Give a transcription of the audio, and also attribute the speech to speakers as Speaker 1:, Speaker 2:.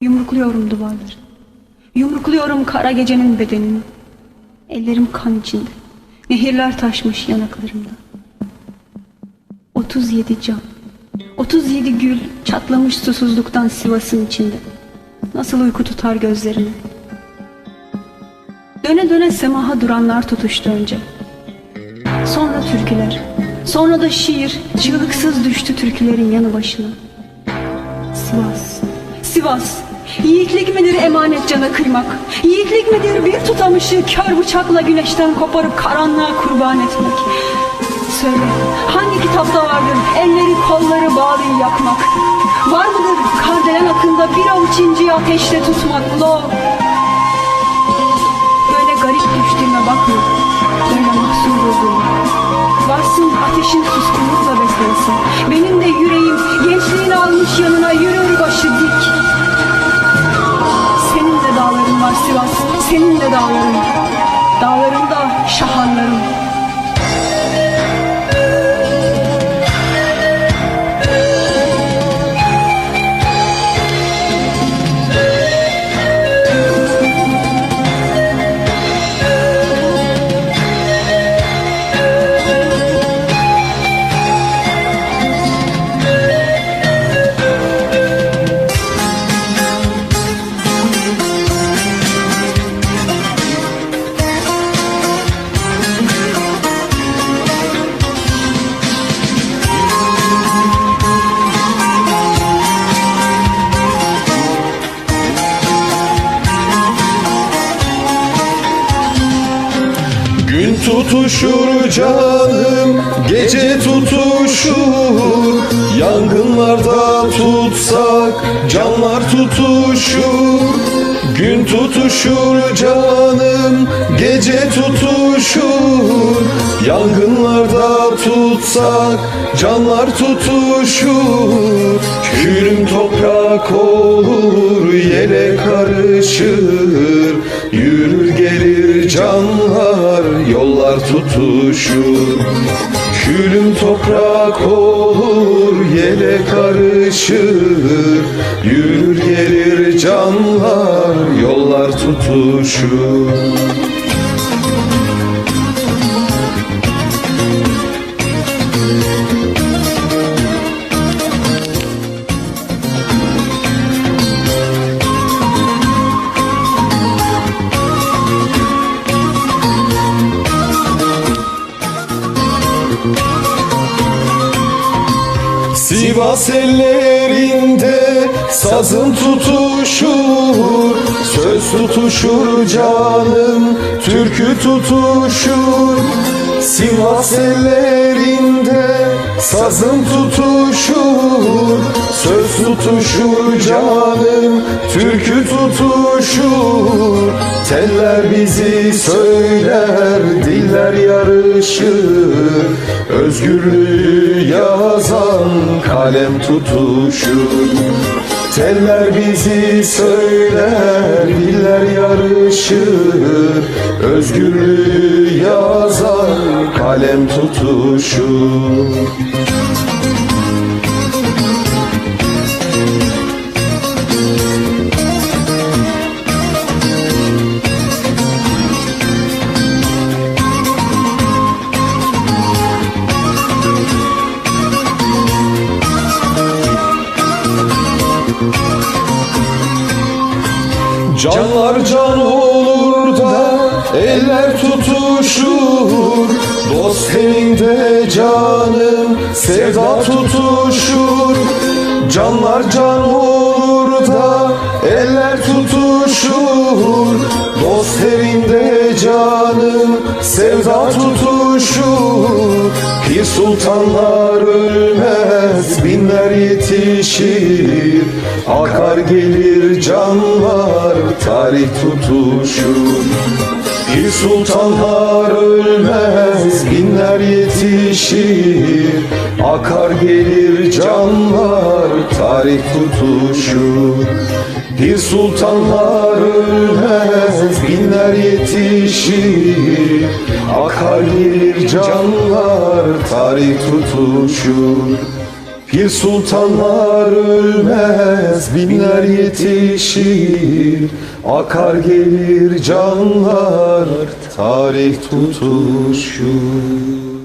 Speaker 1: Yumrukluyorum duvarları. Yumrukluyorum kara gecenin bedenini. Ellerim kan içinde. Nehirler taşmış yanaklarımda. 37 can. 37 gül çatlamış susuzluktan Sivas'ın içinde. Nasıl uyku tutar gözlerimi. Döne döne semaha duranlar tutuştu önce. Sonra türküler. Sonra da şiir çığlıksız düştü türkülerin yanı başına. Sivas, Sivas. Yiğitlik midir emanet cana kıymak? Yiğitlik midir bir tutamışı kör bıçakla güneşten koparıp karanlığa kurban etmek? Söyle, hangi kitapta vardır elleri kolları bağlayı yakmak? Var mıdır kardelen akında bir avuç inciyi ateşle tutmak? Lo! Böyle garip düştüğüme bakma, böyle mahzun durduğuma. Varsın ateşin suskunlukla beslensin. Benim de yüreğim gençliğini almış đau. Lên đau
Speaker 2: lên tutuşur canım, gece tutuşur. Yangınlarda tutsak canlar tutuşur. Gün tutuşur canım, gece tutuşur. Yangınlarda tutsak canlar tutuşur. Külüm toprak olur, yele karışır. Yürür gelir canlar, tutuşur. Külüm toprak olur, yele karışır. Yürür gelir canlar, yollar tutuşur Sivas ellerinde sazın tutuşur Söz tutuşur canım, türkü tutuşur Sivas ellerinde sazın tutuşur Söz tutuşur canım, türkü tutuşur Teller bizi söyler, diller yarışır. Özgürlüğü yazan kalem tutuşur Teller bizi söyler, diller yarışır. Özgürlüğü yazan kalem tutuşur Canlar can olur da eller tutuşur. Dost elinde canım sevda tutuşur. Canlar can olur da eller tutuşur. Dost elinde canım sevda tutuşur. Pir sultanlar ölmez binler yetişir. Akar gelir canlar tarih tutuşur Bir sultanlar ölmez binler yetişir. Akar gelir canlar tarih tutuşur bir sultanlar ölmez binler yetişir. Akar gelir canlar tarih tutuşur Pir sultanlar ölmez, binler yetişir. Akar gelir canlar, tarih tutuşur